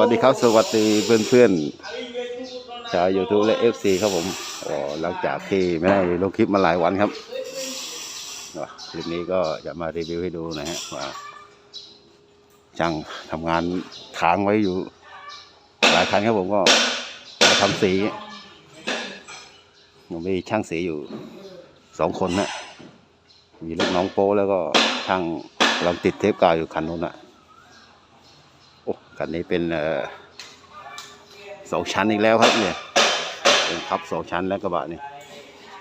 วัสดีครับ สวัสดีเพื่อนเพื่อนๆชาว YouTube และ FC ครับผมอ๋อหลังจากที่ไม่ได้ลงคลิปมาหลายวันครับคลิปนี้ก็จะมารีวิวให้ดูนะฮะว่าช่างทำงานค้างไว้อยู่ หลายคันครับผมก็มาทำสีผมมีช่างสีอยู่สองคนนะมีลูกน้องโป้แล้วก็ช่างกำลังติดเทปกาวอยู่คันนู้นอะ คันนี้เป็นเออสองชั้นอีกแล้วครับเนี่ยเป็นพับสองชั้นแล้วกระบะนี่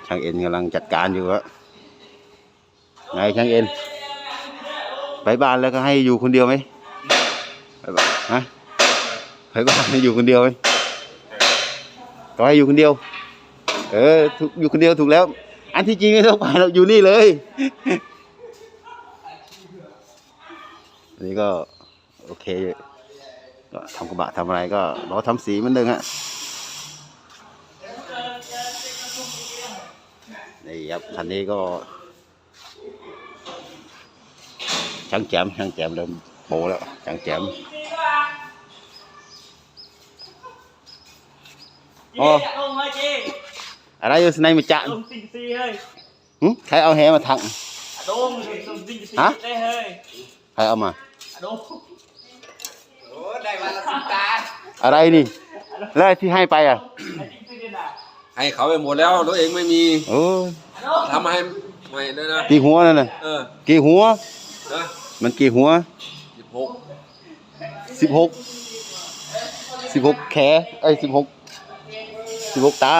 ช่างเอ็นกำลังจัดการอยู่ครับไงช่างเอ็นไปบ้านแล้วก็ให้อยู่คนเดียวไหมไปบ้านฮะไปบ้านให้อยู่คนเดียวไหมก็ให้อยู่คนเดียว เออถูกอยู่คนเดียวถูกแล้ว อันที่จริงไม่ต้องไปเราอยู่นี่เลยอันนี้ก็โอเค ก็ทำกระบะทำอะไรก็รอทำสีเหมือนเดิมฮะนี่ครับคันนี้ก็ ช่างแจมช่างแจมเริ่มโบแล้วช่างแจม Chị Ồ. dạ không ơi chị อะไรอยู่ในมาจัน Dùng tình si ơi หึใครเอาแหมาทัง À đôm dùng dùng tình si Hả? đây ơi ใครเอามา À đôm โอ้ได้วันละสิบตาอะไรนี่ แล้วไอ้ที่ให้ไปอะ À tình si đây nè ให้เขาไปหมดแล้วรถเองไม่มีโอ้ย À đôm ทำให้ใหม่ด้วยนะกี่หัวนั่นน่ะเออกี่หัว นะมันกี่หัวสิบหกสิบหกสิบหกแขเอ้ยสิบหกสิบหกตา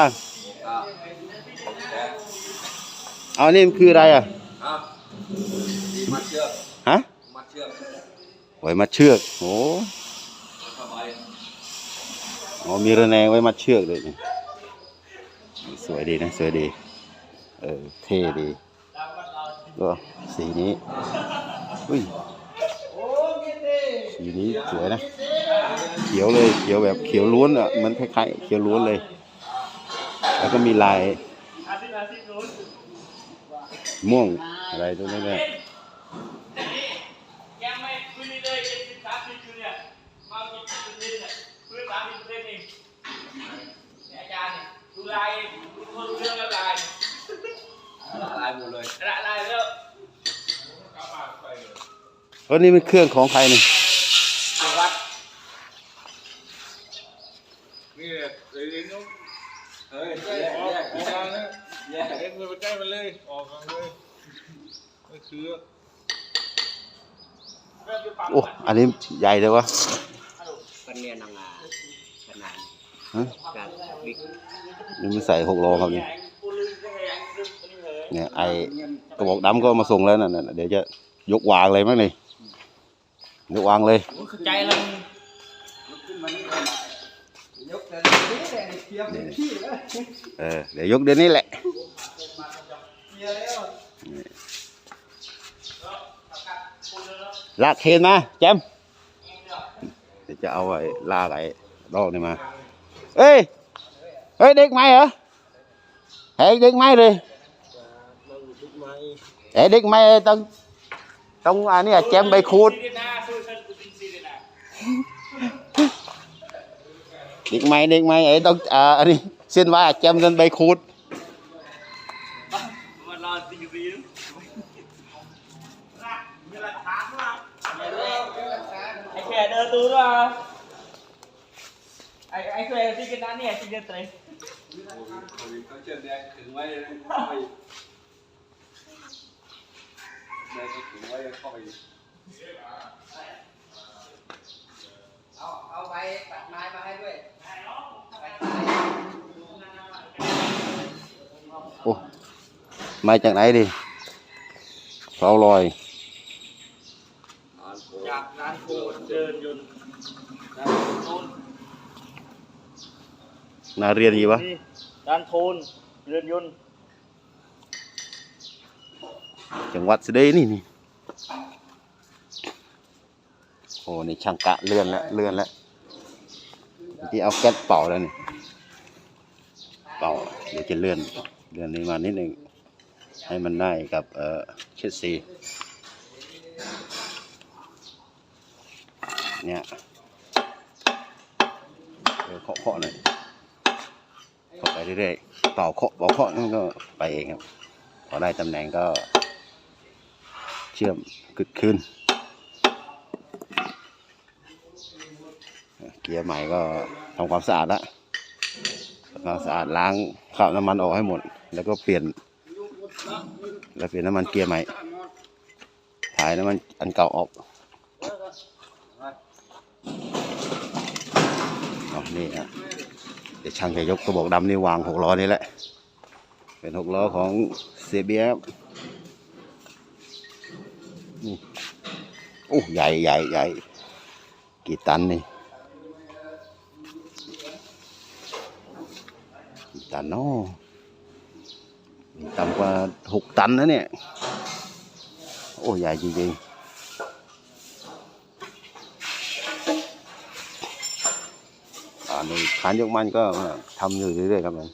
อ่าเอานี่มันคืออะไรอะอะดีมัดเชือกฮะมัดเชือกไว้มัดเชือกโอ้สบาย อ๋อมีระแนงไว้มัดเชือกเลยนี่สวยดีนะสวยดี เออเท่ดีก็สีนี้อุ้ยสีนี้สวยนะเขียวเลยเขียวแบบเขียวล้วนอะเหมันคล้ายๆเขียวล้วนเลย แล้วก็มีลายม่วงอะไรตรงนี้เนี่ย Em ơi cứ đi đây em xin tám xin chú nè Mau chị chị tin nè Cứ tám xin tin đi Nè cha nè Chú lai Chú không đưa ra lai ลายหมดเลย Lại lai nữa เออนี่มันเครื่องของใครนี่วัดนี่แหละเลยเองต้องเฮ้ยแยกออกแยกออกมานะแยกเอ็งเลยไปใกล้มันเลยออกกันเลยไม่คือโอ้อันนี้ใหญ่เลยวะ กันเนียนางาขนาดฮะการบิ๊กนี่มันใส่หกโลครับนี่ Anh cô lưng cái này anh lưng cái này เนี่ยไอกระบอกดำก็มาส่งแล้วนั่นน่ะเดี๋ยวจะยกวางเลยมั้งนี่ยกวางเลย Ủa chạy lên ยกแต่นี้แต่เทียมเป็นที่แล้วเออเดี๋ยวยกเดี๋ยวนี้แหละเทียแล้วลากเคนมาแจม เดี๋ยวจะเอาไอ้ลากไอ้ดอกนี่มา เอ้ย เฮ้ยเด็กไหมเหรอเฮ้ยเด็กไหมเลยเฮ้ยเด็กไหมต้องต้องอันเนี้ยแจมใบคูด Đi đi na, xui sân của tinh si đi nè เด็กไหมเด็กไหมไอ้ต้องอ่าอันนี้เส้นว่าแจมกันใบคูด Anh khỏe đưa tú đó Anh anh khỏe xin cái nán nè, xin cái tới เขาเชือกแดงขึงไว้เข้าไปแดงขึงไว้เข้าไปเอาเอาใบตัดไม้มาให้ด้วยโอ้มาจากไหนดิเฝ้าลอยจากร้านโคเดินยนต์โทนนาเรียนยี่วะนี่ร้านโทนเดินยนต์จังหวัดสุรินทร์นี่นี่โอ้นี่ช่างกะเลื่อนแล้วเลื่อนแล้วที่เอาแก๊สเป่าแล้วนี่เป่าเดี๋ยวจะเลื่อนเลื่อนนี้มานิดหนึ่งให้มันได้กับเอ่อเชดซี เนี่ยเคาะเคาะหน่อยเคาะไปเรื่อยๆเป่าเคาะเป่าเคาะนั่นก็ไปเองครับพอได้ตำแหน่งก็ เชื่อมกึดขึ้น เกียร์ใหม่ก็ทำความสะอาดละทำความสะอาดล้างคราบน้ำมันออกให้หมด แล้วก็เปลี่ยน แล้วเปลี่ยนน้ำมันเกียร์ใหม่ ถ่ายน้ำมันอันเก่าออกเอา นี่ฮะเดี๋ยวช่างจะยกกระบอกดำนี่วางหกล้อนี่แหละ เป็นหกล้อของเซเบียนี่โอ้ใหญ่ใหญ่ใหญ่กี่ตันนี่กี่ตันเนาะต่ำกว่าหกตันนะเนี่ย โอ้ใหญ่จริงๆ อันนี้ขานยกมันก็ทำอยู่เรื่อยๆครับผม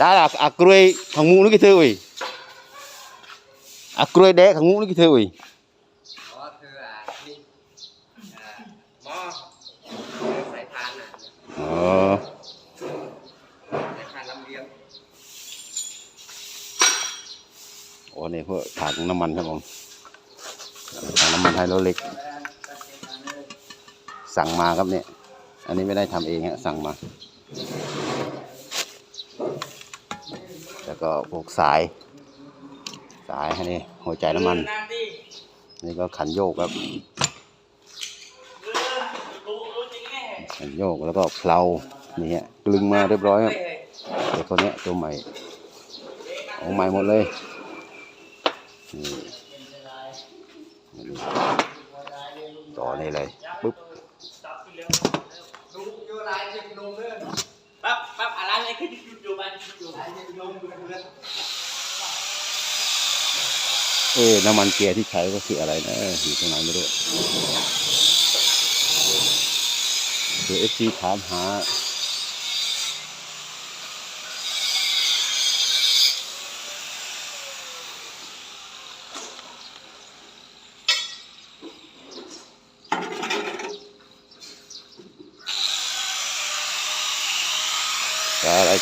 Đó là à cruy thằng mu nó cái thư ui. À cruy đẻ thằng mu nó cái thư ui. อ๋อคืออ่าที่อ่าหม้อใส่ทานอะ Ờ. ใส่ทานลำเลียง Ủa này vừa thằng năm มันครับผมถังน้ำมันไฮโดรลิก สั่งมาครับเนี่ย อันนี้ไม่ได้ทำเองฮะสั่งมา แล้วก็พวกสาย สายให้นี่หัวใจน้ำมันนี่ก็ขันโยกครับ ขันโยกแล้วก็เพลานี่ฮะกลึงมาเรียบร้อยครับเดี๋ยวตัวเนี้ยตัวใหม่ของใหม่หมดเลยต่อนี่เลย เอนเออ น้ำมันเกียร์ที่ใช้ก็คืออะไรนะอยู่ตรงไหนไม่รู้คือเอฟซีถามหา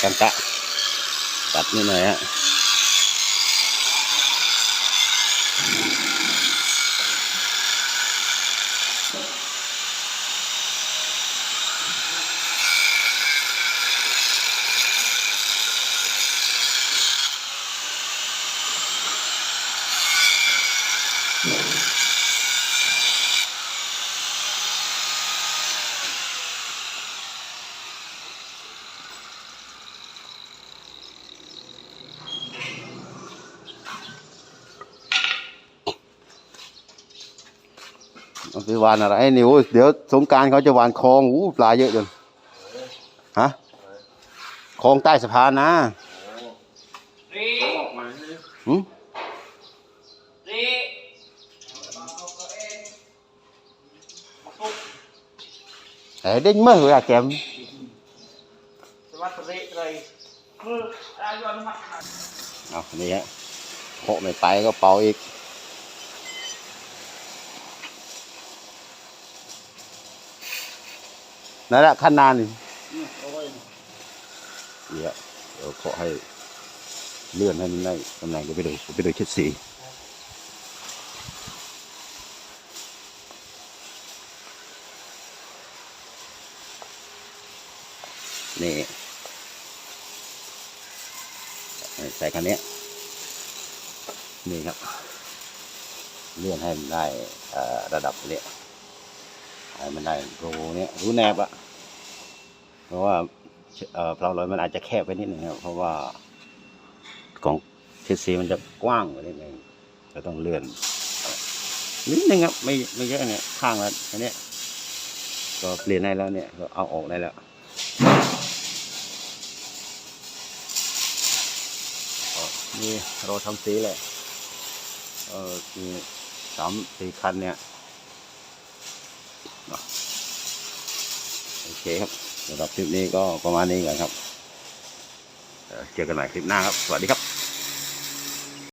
กันตะ ตัดนิดหน่อยฮะ ไปวานอะไรนี่โอ้ยเดี๋ยวสงการเขาจะวานคลองอู้ปลาเยอะจนฮะคลองใต้สะพานนะอืมเอ้ยเด้งมื่ออะแกมสวัสดีเลยมืออะไรย้อนมาเอานี่ฮะโคไม่ไปก็เป่าอีก นั่นแหละขั้นนานนี่เอาไว้เดี๋ยวเดี๋ยวขอให้เลื่อนให้มันได้ตำแหน่งก็ไปดูไปดูชุดสีนี่ใส่คันนี้นี่ครับ เลื่อนให้มันได้ระดับนี้ ให้มันได้รูเนี้ยรูแนบอะเพราะว่าเอ่อเพลาลอยมันอาจจะแคบไปนิดหนึ่งครับเพราะว่าของเทสซีมันจะกว้างกว่านิดหนึงจะต้องเลื่อนนิดนึงครับไม่ไม่เยอะเนี่ยข้างละอันเนี้ยก็เปลี่ยนได้แล้วเนี่ยก็เอาออกได้แล้วนี่เราทำสีแหละเออสามสี่คันเนี่ย โอเคครับสำหรับคลิปนี้ก็ประมาณนี้ก่อนครับเจอกันใหม่คลิปหน้าครับ สวัสดีครับ